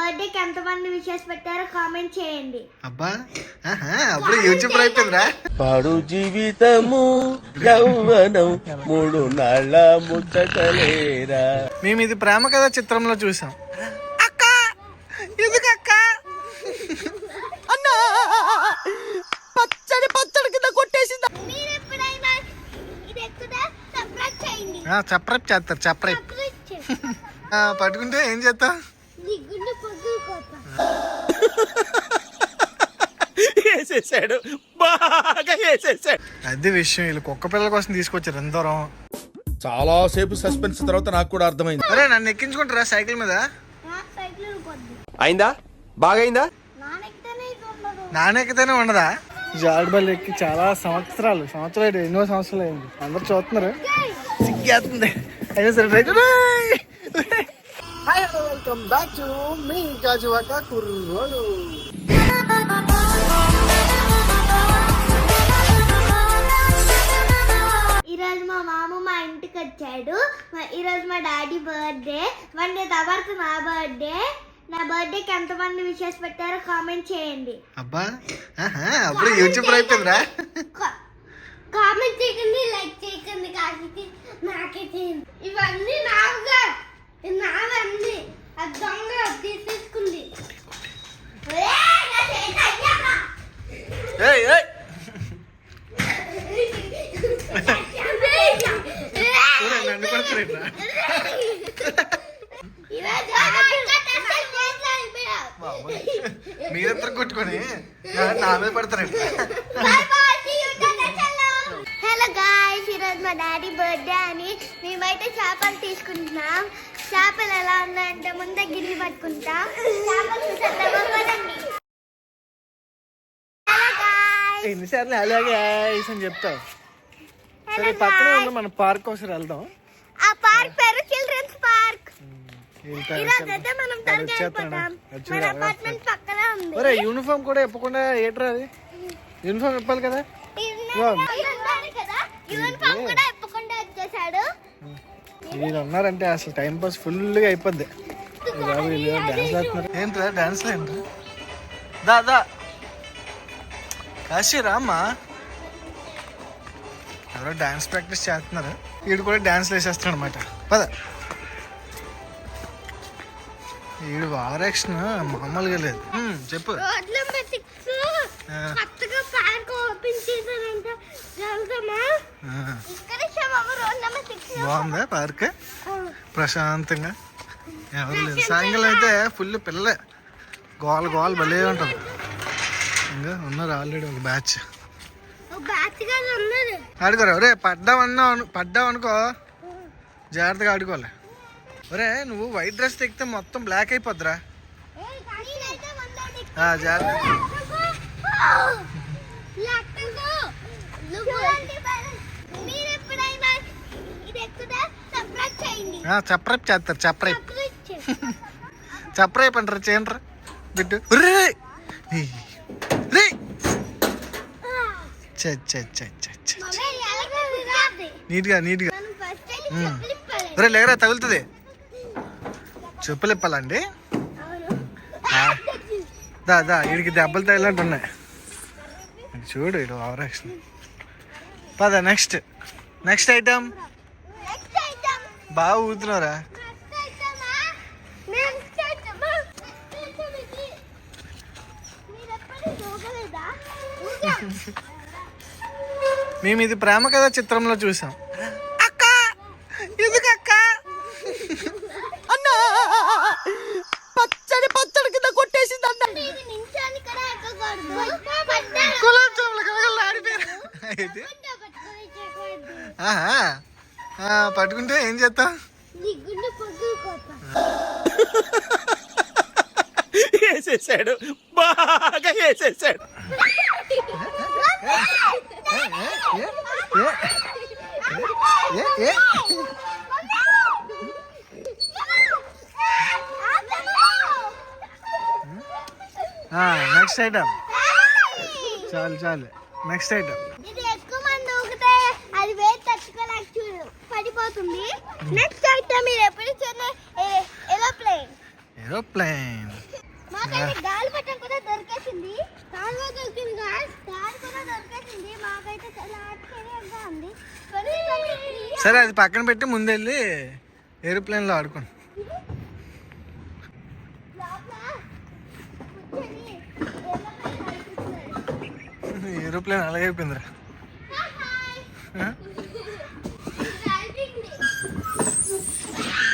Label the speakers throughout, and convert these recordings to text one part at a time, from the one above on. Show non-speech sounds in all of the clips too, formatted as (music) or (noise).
Speaker 1: బర్త్డేకి ఎంతమంది విషెస్ పెట్టారో కామెంట్ చేయండి.
Speaker 2: అబ్బా ఆహా, అప్పుడు యూట్యూబ్ అయిపోయిందిరా.
Speaker 3: పాడు జీవితము యౌవనం మూడు నాళ్ళ ముచ్చటలేరా?
Speaker 2: మేము ఇది ప్రేమ కథ చిత్రంలో చూసాం. అక్క! ఎందుకు అక్క?
Speaker 3: పచ్చడి పచ్చడి కింద కొట్టేసింది?
Speaker 1: మీరు ఎప్పుడైనా ఇది ఎక్కుదా? సబ్స్క్రైబ్ చేయండి.
Speaker 2: చప్రప్ చేస్తారు చప్రప్ పట్టుకుంటే ఏం చేస్తాం
Speaker 3: వేసేసాడు. బాగా వేసేసాడు.
Speaker 2: అది విషయం వీళ్ళు కుక్క పిల్లల కోసం తీసుకొచ్చారు ఎంత దూరం.
Speaker 3: చాలా సేపు సస్పెన్స్ తర్వాత నాకు కూడా అర్థమైంది.
Speaker 2: అరే నన్ను ఎక్కించుకుంటారా సైకిల్ మీద?
Speaker 1: సైకిల్ కొద్ది
Speaker 3: అయిందా? బాగైందా?
Speaker 1: నానెక్కితేనే ఉండదు.
Speaker 2: నానెక్కితేనే ఉండదా? జాడుబల్ ఎక్కి చాలా సంవత్సరాలు సంవత్సరాలు ఎన్నో సంవత్సరాలు అయింది అందరు చూస్తున్నారు. సిగ్గేస్తుంది. అయినా సరే హాయ్ వెల్కమ్ బ్యాక్ టు మీ గాజువాక
Speaker 1: ఈరోజు మా మామ మా ఇంటికి వచ్చాడు. మా- ఈరోజు మా డాడీ బర్త్డే. వన్ డే తర్వాత నా బర్త్డే. నా బర్త్డేకి ఎంతమంది విషెస్ పెట్టారో కామెంట్ చేయండి.
Speaker 2: అబ్బా అప్పుడు యూట్యూబ్ అయిపోయిందిరా.
Speaker 1: కామెంట్ చేయకండి లైక్ చేయకండి కాకి నాకే చేయండి. ఇవన్నీ నావుగా నావన్నీ ఆ దొంగ తీసేసుకుంది ఏయ్, నా చేతి అయ్యాక.
Speaker 2: ఏయ్ ఏయ్ ఊరే, నన్ను కొడుతున్నారా?
Speaker 1: ఈరోజు
Speaker 2: బాబోయ్. మీరిద్దరు కొట్టుకొని నా- నా మీద పడతారండి
Speaker 1: హలో గాయ్స్ ఈరోజు మా డాడీ బర్త్డే అని మేమైతే చేపలు తీసుకుంటున్నాం చేపలు ఎలా ఉన్నాయంటే ముందే గిన్నె పట్టుకుంటాం.
Speaker 2: ఎన్నిసార్లు అలాగే అని చెప్తావు? సరే పక్కనే ఉన్న మన పార్క్ ఒకసారి వెళ్దాం.
Speaker 1: ఆ పార్క్ పేరు చిల్డ్రన్స్ పార్క్.
Speaker 2: ఒరే యూనిఫామ్ కూడా ఇప్పకుండా ఏట్రా అది? యూనిఫామ్ ఇప్పాలి కదా?
Speaker 1: యూనిఫామ్ కూడా
Speaker 2: వీళ్ళు ఉన్నారంటే అసలు టైం పాస్ ఫుల్గా అయిపోద్ది. బాబు వీళ్ళు డాన్స్ ఆడుతున్నారు ఏంట్రా డాన్స్ ఏంట్రా దా దా. కాశీ రామ్మా. ఎవరో డాన్స్ ప్రాక్టీస్ చేస్తున్నారు. వీడు కూడా డాన్స్ వేసేస్తాడు అనమాట పద. వీడు వారేక్షన్ మామూలుగా లేదు. చెప్పు.
Speaker 1: ఓపెన్
Speaker 2: బాగుందా పార్క్? ప్రశాంతంగా. ఎవరు లేదు సాయంకాలం అయితే ఫుల్ పిల్లలే గోల గోల భలే ఉంటుంది. ఇంకా ఉన్నారు ఆల్రెడీ ఒక బ్యాచ్. ఆడుకోరా? ఒరే పడ్డావన్నా పడ్డావు అనుకో. జాగ్రత్తగా ఆడుకోవాలి. ఒరే నువ్వు వైట్ డ్రెస్ తెక్కితే మొత్తం బ్లాక్ అయిపోద్దిరా. జాగ్రత్త. (laughs) చప్రైప్ చేస్తారు
Speaker 1: చేయండి
Speaker 2: చప్రైప్ అంటారు చేయండి బిడ్డు. రే నీట్గా నీట్గా. ఒరే లేకరా తగులుతుంది. చెప్పులు ఇప్పాలండి. దా దా వీడికి దెబ్బలు తగిలినట్టు ఉన్నాయి. చూడు ఇడు ఆవరేషన్ పద next next item
Speaker 1: next item
Speaker 2: బాగా ఊతున్నారా మేము ఇది. ప్రేమ కథ చిత్రంలో చూసాం. అక్క! ఎందుకు అక్క?
Speaker 3: అన్నా! పచ్చడి పచ్చడి కింద కొట్టేసింది అన్న!
Speaker 2: గులాబ్ జాములు కలగలు ఆడిపోయారు. అయితే? ఆహా. ఆ, పట్టుకుంటే ఏం చేస్తాం
Speaker 3: వేసేసాడు. బాగా వేసేసాడు.
Speaker 2: ఏ ఏ నెక్స్ట్ ఐటమ్ చాలు. చాలు నెక్స్ట్ ఐటమ్
Speaker 1: ఇది ఎక్కువ మంది ఊగితే అది వేడి తట్టుకోలేక చూడు పడిపోతుంది. నెక్స్ట్ ఐటమ్ మీరు ఎప్పుడు ఏరోప్లేన్
Speaker 2: ఏరోప్లేన్
Speaker 1: మాకైతే గాలి పట్టం కూడా దొరికేసింది. తాను దొరికింది గాలి. కూడా దొరికేసింది. మాకైతే చాలా ఆశ్చర్యంగా ఉంది.
Speaker 2: సరే అది పక్కన పెట్టి ముందెళ్ళి ఏరోప్లేన్లో ఆడుకోండి. (laughs)
Speaker 1: ఏరోప్లేన్
Speaker 2: అలాగే అయిపోయిందిరా
Speaker 1: హాయ్
Speaker 2: ఆ?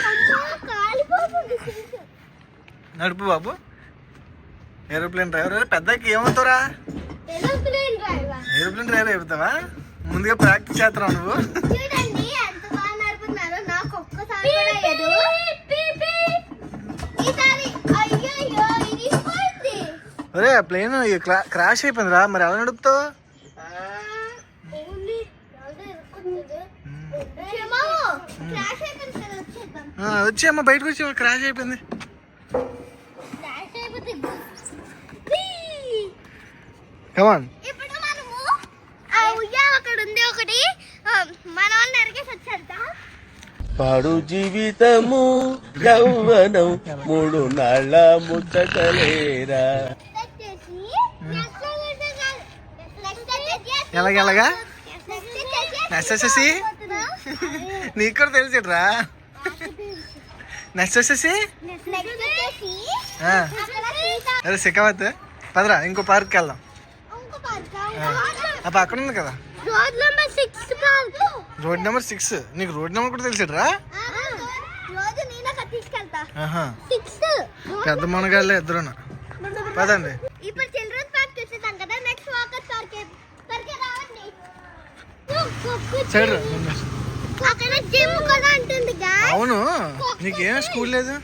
Speaker 1: అమ్మా కాలిపోతుంది సీటు
Speaker 2: నడుపు బాబు. Aeroplane driver. పెద్దకి ఏమవుతావురా? Aeroplane driver. అయిపోతావా? ముందుగా ప్రాక్టీస్ చేస్తున్నావు నువ్వు? ఒరే ప్లేన్ క్రాష్ అయిపోయిందిరా. మరి ఎలా నడుపుతావు?
Speaker 1: ఓన్లీ క్షమాము క్రాష్ అయిపోయింది కదా వచ్చేద్దాం.
Speaker 2: ఆ, వచ్చి అమ్మ బయటకు వచ్చి క్రాష్ అయిపోయింది
Speaker 1: క్రాష్ అయిపోతే
Speaker 2: కమాన్
Speaker 1: ఇప్పుడు మనము ఆ ఉయ్యాల అక్కడ ఉంది ఒకటి. మన వాళ్ళని అరిగేసి వచ్చేద్దాం
Speaker 3: పాడు జీవితము యౌవనం మూడు నాళ్ళ ముచ్చటలేరా?
Speaker 1: నెక్స్ట్ వచ్చేసి? (laughs)
Speaker 2: నీకు కూడా తెలిసిట్రా నెక్స్ట్ వచ్చేసి?
Speaker 1: సీత
Speaker 2: అరే సికావత్ పదరా ఇంకో పార్క్కి వెళ్దాం. ఆ పక్కన ఉంది కదా.
Speaker 1: Road number six
Speaker 2: road number six. నీకు రోడ్ నెంబర్ కూడా తెలిసిట్రా?
Speaker 1: రోజు నేను అక్కడ తీసుకెళ్తా.
Speaker 2: ఆహా.
Speaker 1: సిక్స్.
Speaker 2: పెద్ద మనగాళ్ళే ఇద్దరున. పదండి.
Speaker 1: ఇప్పుడు చిల్డ్రన్స్ పార్క్ కదా. నెక్స్ట్ వాకర్ పార్క్ పార్క్ రావండి.
Speaker 2: సైడ్ రా.
Speaker 1: అక్కడ జిమ్ కూడా ఉంటుంది.
Speaker 2: అవును. నీకేం స్కూల్ లేదు?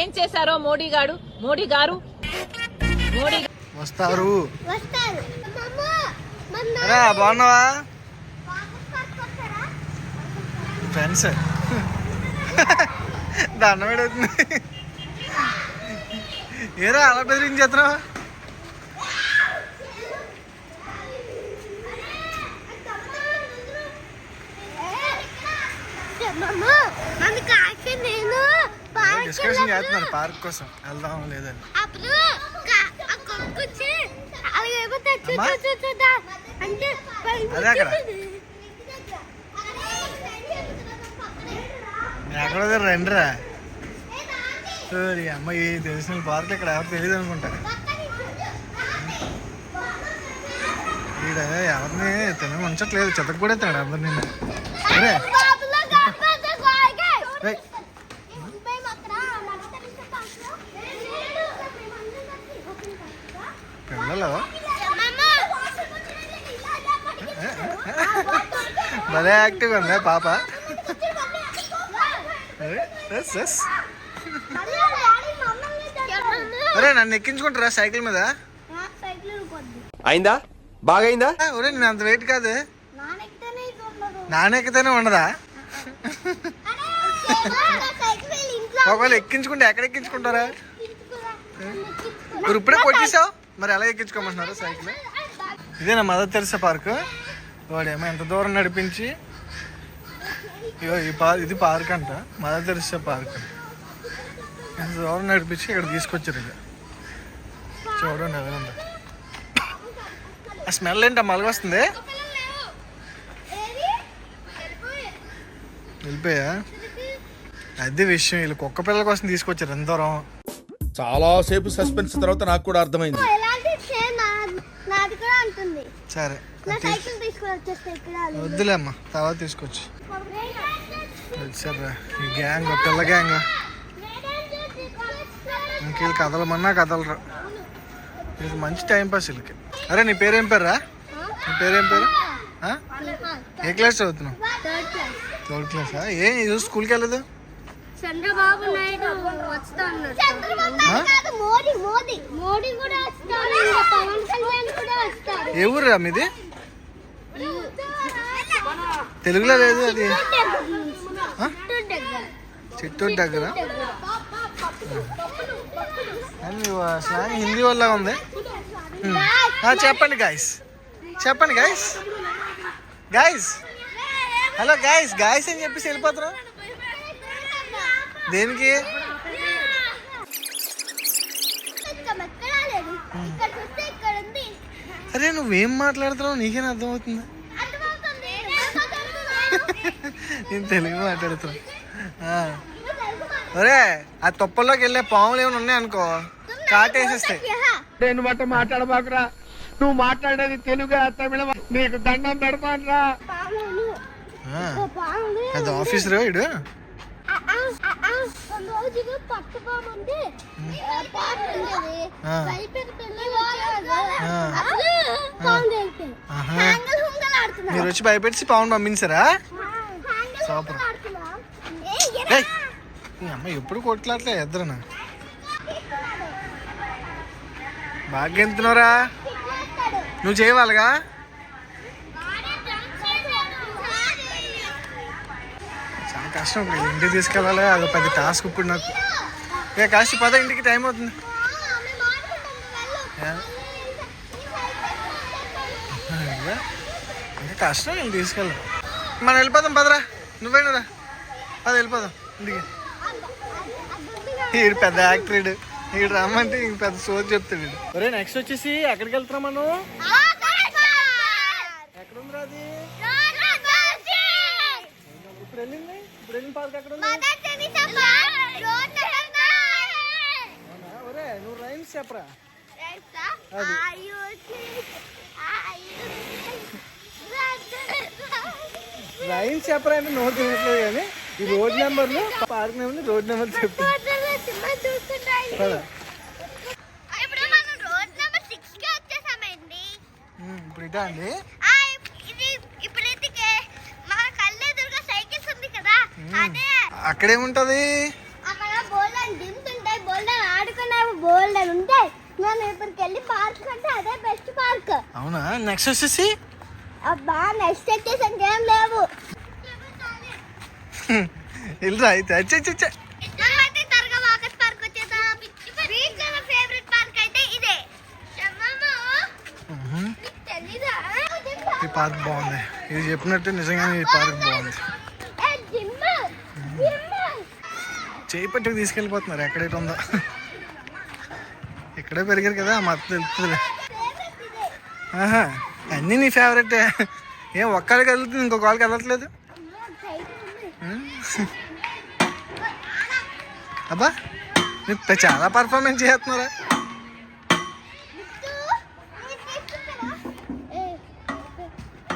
Speaker 4: ఏం చేశారో మోడీ గారు మోడీ గారు
Speaker 2: వస్తారు. బాగున్నావా? ఫ్రెండ్స్. దండం పెడుతుంది. ఏరా అలా బెదిరించేస్తున్నావు? డిస్కషన్ చేస్తున్నారు పార్క్ కోసం. వెళ్దాం లేదని.
Speaker 1: వచ్చి అలాగే అయిపోతే చూ
Speaker 2: అమ్మా?
Speaker 1: చూ చూ చూద్దా అంటే.
Speaker 2: ఎక్కడ రండిరా. సరే అమ్మ ఈ తెలిసిన పార్క్ ఇక్కడ ఎవరు తెలియదు అనుకుంటా. ఈడ ఎవరిని తిన ఉంచట్లేదు. చెత్తకు కూడా తిన్నాడు అందరు నిన్న అరే.
Speaker 1: అమ్మమ్మ.
Speaker 2: భలే యాక్టివ్గా ఉందా పాప? అరే, ఎస్, ఎస్. అరే నన్ను ఎక్కించుకుంటారా సైకిల్ మీద?
Speaker 3: అయిందా? బాగైందా
Speaker 2: ఆ, ఒరే నేను అంత వెయిట్ కాదు.
Speaker 1: నానెక్కితేనే ఉండదు?
Speaker 2: ఒకవేళ ఎక్కించుకుంటే ఎక్కడ ఎక్కించుకుంటారా? ఇప్పుడే కొట్టేసావు? మరి ఎలా ఎక్కించుకోమంటున్నారు సైకిల్? ఇదేనా మదర్ తెరిసా పార్క్? వాడేమో ఎంత దూరం నడిపించి ఈ పార్క్ ఇది పార్క్ అంట మదర్ తెరిసా పార్క్. ఎంత దూరం నడిపించి ఇక్కడ తీసుకొచ్చారు ఇక. చూడండి ఎలా ఆ స్మెల్ ఏంటో? మలగొస్తుంది వెళ్ళిపోయా? అది విషయం వీళ్ళు కుక్క పిల్లల కోసం తీసుకొచ్చారు ఎంత దూరం.
Speaker 3: చాలా సేపు సస్పెన్స్ తర్వాత నాకు కూడా అర్థమైంది.
Speaker 2: సరే వద్దులే అమ్మా తర్వాత తీసుకొచ్చి. వచ్చారా ఈ గ్యాంగ్ పిల్ల గ్యాంగ్ ఇంక వీళ్ళు కదలమన్నా కదలరు. వీళ్ళకి మంచి టైం పాస్ వీళ్ళకి. అరే నీ పేరేం పేరురా నీ పేరేం పేరు? ఏ క్లాస్ చదువుతున్నావు?
Speaker 1: థర్డ్ క్లాస్
Speaker 2: థర్డ్ క్లాసా ఏ ఈరోజు స్కూల్కి వెళ్ళదు?
Speaker 1: చంద్రబాబు నాయుడు వస్తా అన్నారు మోడీ మోడీ. మోడీ కూడా వస్తారు పవన్ కళ్యాణ్ కూడా వస్తారు
Speaker 2: ఏ ఊరురా మీది? తెలుగులో లేదు అది? చిత్తూరు దగ్గర? స్లాంగ్ హిందీ వల్ల ఉంది. చెప్పండి గాయస్ చెప్పండి guys guys hello guys guys అని చెప్పేసి వెళ్ళిపోతున్నాం. దేనికి? అరే నువ్వేం మాట్లాడుతున్నావు? నీకేం అర్థమవుతుందా? నేను తెలుగు మాట్లాడుతున్నా. ఒరే ఆ తొప్పల్లోకి వెళ్ళే పాములు ఏమైనా ఉన్నాయనుకో కాటేసేస్తాయి.
Speaker 5: నేను బట్ట మాట్లాడబాకురా. నువ్వు మాట్లాడేది తెలుగు తమిళ. నీకు దండం
Speaker 2: ఆ.
Speaker 1: పాములు
Speaker 2: అది ఆఫీసర్ ఇడు
Speaker 1: ఉండేది
Speaker 2: మీరు వచ్చి భయపెట్టి పావును పంపించారా సూపర్. ఈ అమ్మ ఎప్పుడు కొట్లాడలే ఇద్దరునా బాగా
Speaker 1: తిట్టేస్తాడు.
Speaker 2: నువ్వు చేయవాలిగా
Speaker 1: వాడే డ్రమ్ చేశాడు.
Speaker 2: చాలా కష్టం ఇప్పుడు ఇంటికి తీసుకెళ్ళాలి అది పెద్ద టాస్క్ ఇప్పుడు నాకు. ఏ కాశీ పద ఇంటికి టైం అవుతుంది. ఇంకా కష్టం నేను తీసుకెళ్ళాలి మనం వెళ్ళిపోదాం పదరా. నువ్వేనురా పద వెళ్ళిపోదాం ఇంటికి. ఈడు పెద్ద యాక్టర్ ఈడు. ఈడు రమ్మంటే ఇంక పెద్ద సోది చెప్తాడు ఒరే నెక్స్ట్ వచ్చేసి ఎక్కడికి వెళ్తున్నాం మనం? ఎక్కడ ఉందిరా అది? ఇప్పుడు వెళ్ళింది? వెళ్ళిన పార్క్ ఎక్కడ? ఒరే నువ్వు రైమ్స్ చెప్పరా. రైమ్స్? చెప్పరా అంటే నోట్ తినట్లేదు కానీ ఈ రోడ్ నెంబర్లు పార్క్ నెంబర్ రోడ్ నెంబర్ చెప్పు.
Speaker 1: ఇప్పుడు
Speaker 2: ఇటా అండి
Speaker 1: ఆ, ఇప్- ఇది ఇప్పుడైతే కే- మన కళ్ళెదురుగా సైకిల్స్ ఉంది కదా అదే
Speaker 2: అక్కడేముంటది
Speaker 1: అక్కడ బోల్డ్ అని దిమ్స్ ఉంటాయి బోల్డ్ అని ఆడుకునేవి బోల్డ్ అని ఉంటాయి మనం ఇప్పటికి వెళ్ళి పార్క్ అంటే అదే బెస్ట్ పార్క్
Speaker 2: అవునా? నెక్స్ట్ వచ్చేసి?
Speaker 1: అబ్బా నెక్స్ట్ వచ్చేసి ఇంకేం లేవు. (laughs)
Speaker 2: వెళ్ళరా అయితే అచ్చే అచ్చే
Speaker 1: పార్క్?
Speaker 2: ఈ బాగుంది. ఇది చెప్పినట్టు నిజంగానే ఈ పార్క్ బాగుంది
Speaker 1: ఏ, జిమ్ జిమ్
Speaker 2: చేయి పట్టుకు తీసుకెళ్ళిపోతున్నారు. ఎక్కడైతే ఉందో. ఇక్కడే పెరిగారు కదా మా అత్త తెలుస్తుంది ఆహా అన్నీ నీ ఫేవరెట్ ఏం. ఒక్కరికి వెళ్తుంది ఇంకొక వాళ్ళకి వెళ్ళట్లేదు? అబ్బా మీరు చాలా పర్ఫార్మెన్స్ చేస్తున్నారా
Speaker 1: ఏమైపోతావు? డిబ్బా తీసుకుంటారా? ఏ,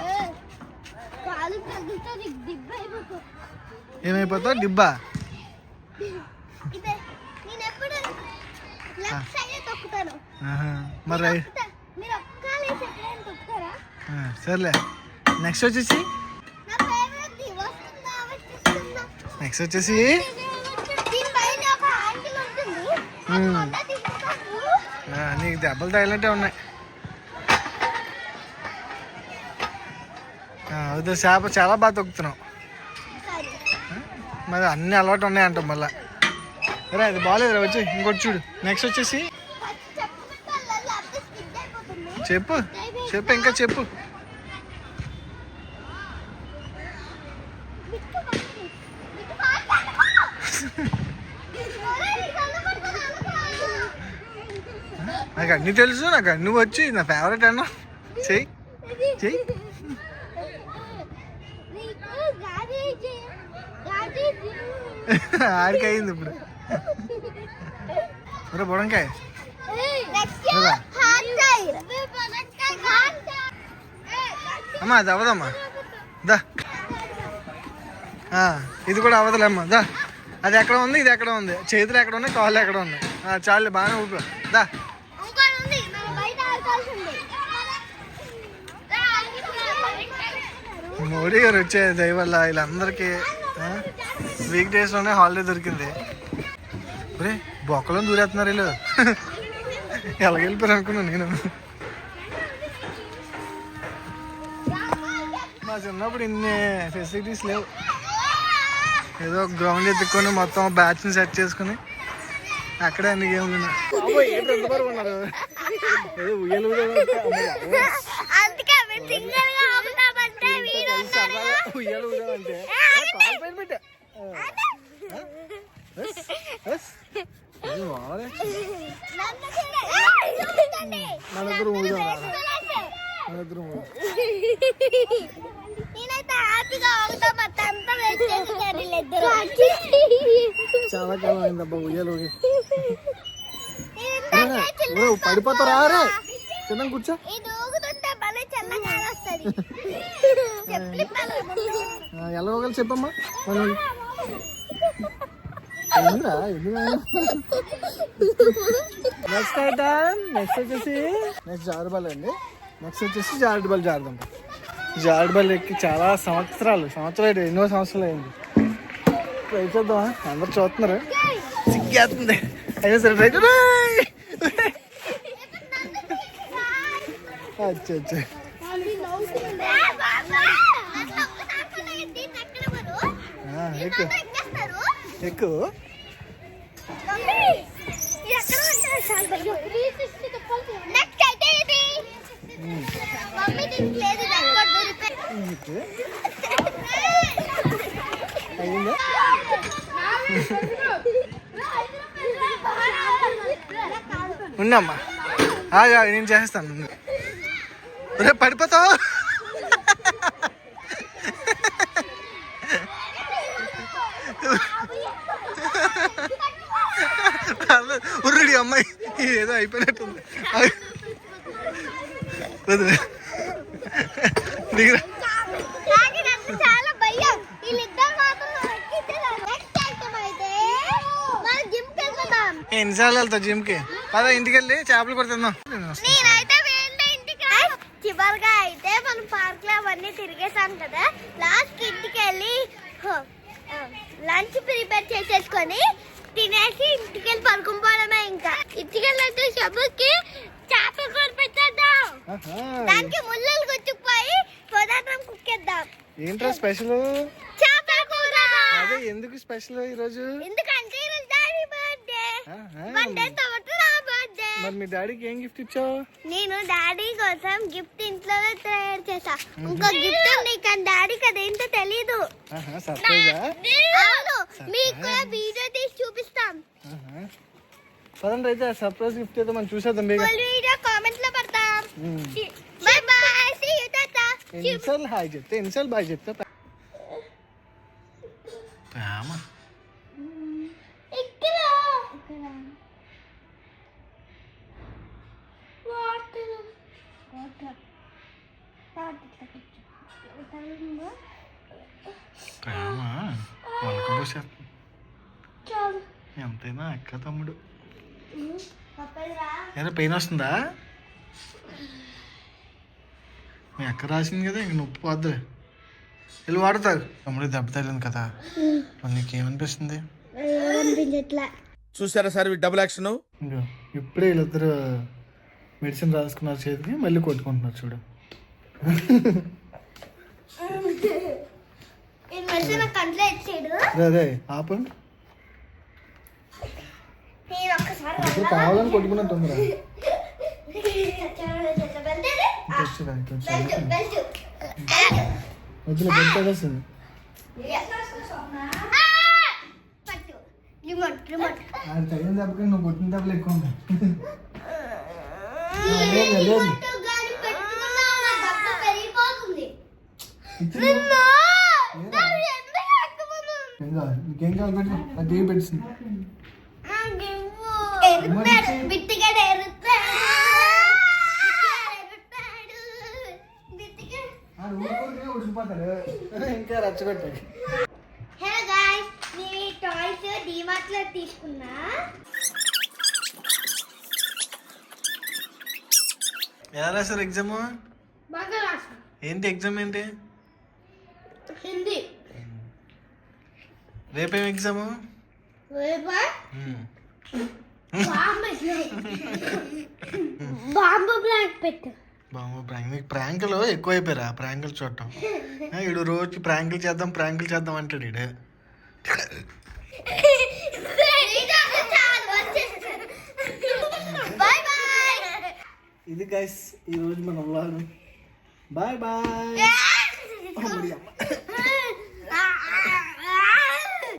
Speaker 1: ఏ, కాలు తగిలితే నీకు దిబ్బ అయిపోతుంది.
Speaker 2: ఏమైపోతావు డిబ్బా
Speaker 1: ఇదే నేను ఎప్పుడు లెఫ్ట్ సైడ్ తొక్కుతాను
Speaker 2: ఆహా. మరి రై-
Speaker 1: తొక్కుతా. మీరు ఒక్కలు వేసి ఎప్పుడైనా తొక్కుతారా
Speaker 2: ఆ, సర్లే. నెక్స్ట్ వచ్చేసి. నెక్స్ట్ వచ్చేసి. ఆ, నీకు దెబ్బలు తగిలినట్టే ఉన్నాయి. అదే చేప చాలా బాగా తొక్కుతున్నావు. మరి అన్ని అలవాటు ఉన్నాయంట మళ్ళా. రే అది బాగాలేదు వచ్చి ఇంకోటి చూడు. నెక్స్ట్ వచ్చేసి. చెప్పు. చెప్పు ఇంకా చెప్పు. నాకు అన్ని తెలుసు నాకు అన్ని వచ్చి. నా ఫేవరెట్ అన్న. చెయ్యి. చెయ్యి. ఆడికి అయింది ఇప్పుడు ఒరే బుడంకాయ
Speaker 1: నెక్స్ట్
Speaker 2: లేదా?
Speaker 1: హార్ట్ టైర్ హార్ట్ టైర్
Speaker 2: అమ్మా అది అవ్వదమ్మా. దా. ఇది కూడా అవదలేమ్మా దా. అది ఎక్కడ ఉంది ఇది ఎక్కడ ఉంది? చేతులు ఎక్కడ ఉన్నాయి కాళ్ళు ఎక్కడ ఉన్నాయి? చాలు బాగానే ఊపి. దా. మోడీ గారు వచ్చే దయవల్ల వీళ్ళందరికీ వీక్ డేస్లోనే హాలిడే దొరికింది. ఒరే బొక్కలో దూరేస్తున్నారు వీళ్ళు. ఎలాగెళ్ళిపోయారు అనుకున్నాను నేను. చిన్నప్పుడు ఇన్ని ఫెసిలిటీస్ లేవు. ఏదో గ్రౌండ్ ఎత్తుకొని మొత్తం బ్యాచ్ని సెట్ చేసుకుని అక్కడే అన్ని గేమ్లు
Speaker 1: మన
Speaker 2: చాలా కాలం అయింది అబ్బా ఉయ్యాలు ఊగి. ఏరా, ఊరు, పడిపోతారా రే? చిన్న కూర్చో (laughs) ఎలా ఊగాలి చెప్పమ్మా. నెక్స్ట్ ఐటమ్ నెక్స్ట్ వచ్చేసి నెక్స్ట్ జారుడు బాల్ అండి. నెక్స్ట్ వచ్చేసి జారుడు బాల్ జారుదాం. జారుడు బాల్ ఎక్కి చాలా సంవత్సరాలు సంవత్సరాలు ఎన్నో సంవత్సరాలు అయింది. ట్రై చేద్దామా? అందరు చూస్తున్నారు. సిగ్గేస్తుంది. అయినా సరే ట్రై అచ్చా అచ్చా. ఆ, ఎక్కు. ఎక్కు.
Speaker 1: నెక్స్ట్ అయితే ఇది. మమ్మీ దీనికి లేదు
Speaker 2: ఎక్కు అయిందా ఉండమ్మా ఆగా నేను చేస్తాను ఉండు. రే పడిపోతావు ఉర్రుడి అమ్మాయి ఏదో అయిపోయినట్టుంది ఆగు. వదిలే. దిగురా ఎన్నిసార్లు వెళ్తావు జిమ్కి. పదా ఇంటికి వెళ్ళి చేపలు కూడా తిందాం.
Speaker 1: నేనైతే వేరే ఇంటికి చివరిగా అయితే మనం పార్క్లో అవన్నీ తిరిగేసాం కదా. లాస్ట్ ఇంటికి వెళ్ళి లంచ్ ప్రిపేర్ చేసేసుకొని తినేసి ఇంటికి వెళ్ళి పడుకుపోవడమే ఇంకా. ఇంటికి వెళ్ళి షబ్బుకి చేపలు కూడా పెట్టేద్దాం. దానికి ముళ్ళలు గుచ్చుకుపోయి పొదాటం కుక్కేద్దాం.
Speaker 2: ఏంట్రా స్పెషల్?
Speaker 1: చేపల కూర
Speaker 2: అదే ఎందుకు స్పెషల్ ఈరోజు?
Speaker 1: ఎందుకంటే ఈరోజు డాడీ బర్త్డే
Speaker 2: ఆహా.
Speaker 1: బర్త్డే తర్వాత నా బర్త్డే
Speaker 2: మరి మీ డాడీకి ఏం గిఫ్ట్ ఇచ్చావు?
Speaker 1: నేను డాడీ కోసం గిఫ్ట్ ఇంట్లోనే తయారు చేసా ఇంకో గిఫ్ట్ ఉంది కానీ డాడీకి అదేంటో తెలీదు. అవును మీకు కూడా వీడియో తీసి చూపిస్తాం.
Speaker 2: పదండి అయితే సర్ప్రైజ్ గిఫ్ట్ అయితే మనం చూసేద్దాం
Speaker 1: ఫుల్ వీడియో కామెంట్లో పెడతాం. Bye bye see you tata
Speaker 2: ఎన్నిసార్లు హాయ్ చెప్తే ఎన్నిసార్లు బాయ్ చెప్తే పెయిన్ వస్తుందా? మీ అక్క రాసింది కదా ఇంక నొప్పి పోద్దు. వెళ్ళి వాడతావు తమ్ముడు దెబ్బ తగిలింది కదా నీకేమనిపిస్తుంది?
Speaker 3: చూసారా సార్ డబుల్ యాక్షన్
Speaker 2: ఇప్పుడే వీళ్ళిద్దరు మెడిసిన్ రాసుకున్నారు చేతికి మళ్ళీ కొట్టుకుంటున్నారు చూడు. అదే ఆపండి
Speaker 1: నేను ఒక్కసారి
Speaker 2: ఇప్పుడు కావాలని కొట్టుకున్నట్టు ఉందిరా
Speaker 1: బెల్ట్
Speaker 2: టెస్ట్ రా, ఇటు వచ్చి.
Speaker 1: బెల్ట్
Speaker 2: అది తగిన దెబ్బకి నువ్వు కొట్టిన దెబ్బలు ఎక్కువ లేదు? ఏం కావాలి పెట్టు. అది పెట్టింది
Speaker 1: ఎరుపుతాడు. బిట్టుగాడు.
Speaker 2: ఉడికిపోతాడు. ఇంకా రచ్చగొట్టాడు.
Speaker 1: హలో గాయ్స్ నేను ఈ టాయ్స్ డిమార్ట్లో తీసుకున్నా.
Speaker 2: ఎలా రాశారు ఎగ్జామ్
Speaker 1: బాగా
Speaker 2: ఏంటి ఎగ్జామ్ ఏంటి?
Speaker 1: హిందీ.
Speaker 2: రేపేం ఎగ్జామ్
Speaker 1: రేపా? బాంబు బ్లాక్ పెట్టు.
Speaker 2: బాబు ప్రాంక్ నీకు ప్రాంకులు ఎక్కువైపోయారా ప్రాంకులు చూడటం. ఈడు రోజు ప్రాంకులు చేద్దాం ప్రాంకులు చేద్దాం అంటాడు
Speaker 1: బాయ్
Speaker 2: ఇది గైస్ ఈ రోజు మన బాయ్ బాయ్